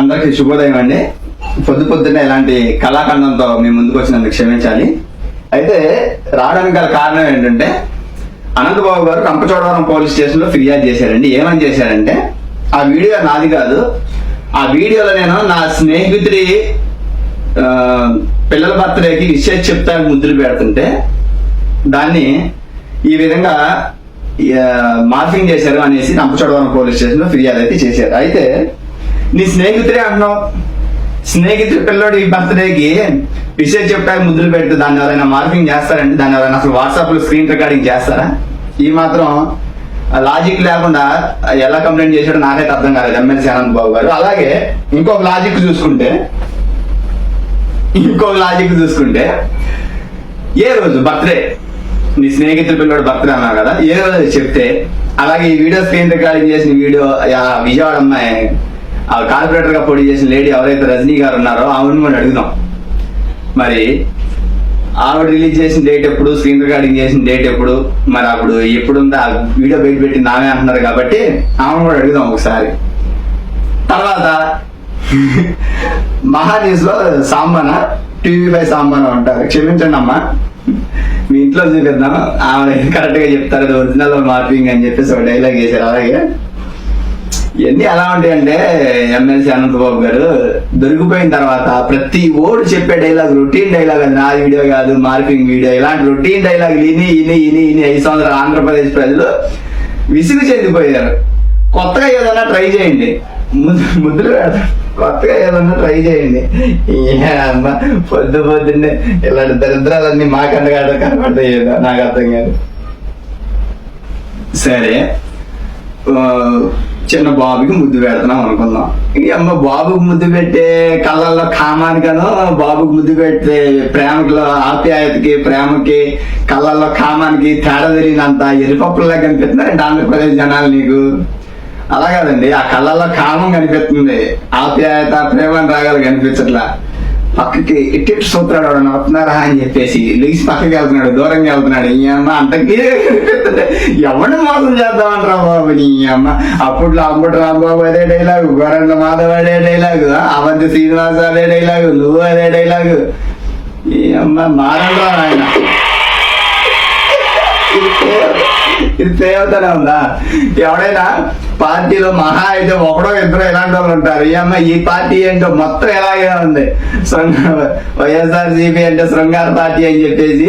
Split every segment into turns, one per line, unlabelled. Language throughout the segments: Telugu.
అందరికీ శుభోదయం అండి. పొద్దు పొద్దున్నే ఇలాంటి కళాఖండంతో మీ ముందుకు వచ్చినందుకు క్షమించాలి. అయితే రావడానికి గల కారణం ఏంటంటే అనంతబాబు గారు రంపచోడవరం పోలీస్ స్టేషన్లో ఫిర్యాదు చేశారండి. ఏమని చేశారంటే ఆ వీడియో నాది కాదు. ఆ వీడియోలో నేను నా స్నేహితుడి పిల్లల బర్త్డేకి విషయం చెప్తానికి ముద్దులు పెడుతుంటే దాన్ని ఈ విధంగా మార్ఫింగ్ చేశారు అనేసి రంపచోడవరం పోలీస్ స్టేషన్లో ఫిర్యాదు అయితే చేశారు. అయితే నీ స్నేహితుడే అంటున్నావు స్నేహితుడి పిల్లోడి బర్త్డేకి విషయం చెప్పడానికి ముద్దులు పెడితే దాన్ని ఎవరైనా మార్కింగ్ చేస్తారండి? దాన్ని ఎవరైనా అసలు వాట్సాప్లో స్క్రీన్ రికార్డింగ్ చేస్తారా? ఈ మాత్రం లాజిక్ లేకుండా ఎలా కంప్లైంట్ చేశాడో నాకైతే అర్థం కాలేదు ఎమ్మెల్సీ అనంత్ బాబు గారు. అలాగే ఇంకొక లాజిక్ చూసుకుంటే ఇంకొక లాజిక్ చూసుకుంటే ఏ రోజు బర్త్డే నీ స్నేహితుల పిల్లడు బర్త్డే అన్నావు కదా ఏ రోజు చెప్తే అలాగే ఈ వీడియో స్క్రీన్ రికార్డింగ్ చేసిన వీడియో విజయవాడ అమ్మాయి ఆ కార్పొరేటర్గా పోటీ చేసిన లేడీ ఎవరైతే రజనీ గారు ఉన్నారో ఆవిడని మనం అడుగుదాం. మరి ఆవిడ రిలీజ్ చేసిన డేట్ ఎప్పుడు? స్క్రీన్ రికార్డింగ్ చేసిన డేట్ ఎప్పుడు? మరి అప్పుడు ఎప్పుడు ఉందో ఆ వీడియో బయట పెట్టి నామే అంటున్నారు కాబట్టి ఆమెను కూడా అడుగుదాం ఒకసారి. తర్వాత మహాన్యూస్లో సాంబాన టీవీ పై సాంబాన ఉంటారు. క్షమించండి అమ్మా. మీ ఇంట్లో చూపిద్దాం. ఆమె కరెక్ట్గా చెప్తారు ఒరిజినల్ మార్పింగ్ అని చెప్పేసి ఒక డైలాగ్ చేశారు. అలాగే ఇవన్నీ ఎలా ఉంటాయంటే ఎమ్మెల్సీ అనంతబాబు గారు దొరికిపోయిన తర్వాత ప్రతి ఓడు చెప్పే డైలాగ్ రొటీన్ డైలాగ్ అది నా వీడియో కాదు మార్పింగ్ వీడియో ఇలాంటి రొటీన్ డైలాగ్ ఇని ఇని ఇని ఇని ఐదు సంవత్సరాలు ఆంధ్రప్రదేశ్ ప్రజలు విసుగు చెందిపోయారు. కొత్తగా ఏదైనా ట్రై చేయండి. ముద్దు ముద్దులు పెడతారు కొత్తగా ఏదైనా ట్రై చేయండి. అమ్మ పొద్దు పొద్దున్నే ఇలాంటి దరిద్రాలన్నీ మాకండ కాడ కనపడతాయి ఏదో నాకు అర్థం కాదు. సరే. చిన్న బాబుకి ముద్దు పెడుతున్నాం అనుకుందాం. ఈ అమ్మ బాబుకి ముద్దు పెట్టే కళ్ళల్లో కామానికను బాబుకి ముద్దు పెట్టే ప్రేమలో ఆప్యాయతకి ప్రేమకి కళ్ళల్లో కామానికి తేడా తెలియనంత ఎరిపప్పులా కనిపిస్తున్నారండి ఆంధ్రప్రదేశ్ జనాలు నీకు. అలా కాదండి ఆ కళ్ళల్లో కామం కనిపిస్తుంది. ఆప్యాయత ప్రేమ అని రాగాలు కనిపించట్లా. పక్కకి ఇట్టి సూత్రాడు ఎవడన్నా వస్తున్నారా? అని చెప్పేసి లేచి పక్కకి వెళ్తున్నాడు దూరంగా వెళ్తున్నాడు. ఈ అమ్మ అంతకి ఎవరిని మోసం చేద్దామంటారా బాబు నీ అమ్మ? అప్పట్లో అమ్మటి రాంబాబు అదే డైలాగు గోరంట్ల మాధవ్ అదే డైలాగు అవంతి శ్రీనివాస అదే డైలాగు నువ్వు అదే డైలాగు ఈ అమ్మ మారండ్రా ఆయన. ఇది సేవ్- ఉందా? ఎవడైనా పార్టీలో మహా అయితే ఒకడో ఇద్దరు ఇలాంటి వాళ్ళు ఉంటారు. ఈ అమ్మ ఈ పార్టీ ఏంటో మొత్తం ఎలాగే ఉంది. వైఎస్ఆర్సిపి అంటే శృంగార పార్టీ అని చెప్పేసి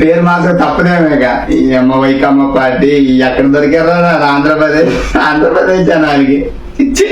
పేరు మాత్రం తప్పదేమేక ఈ అమ్మ వైకమ్మ పార్టీ ఎక్కడ దొరికారో ఆంధ్రప్రదేశ్ ఆంధ్రప్రదేశ్ జనాలకి ఇచ్చి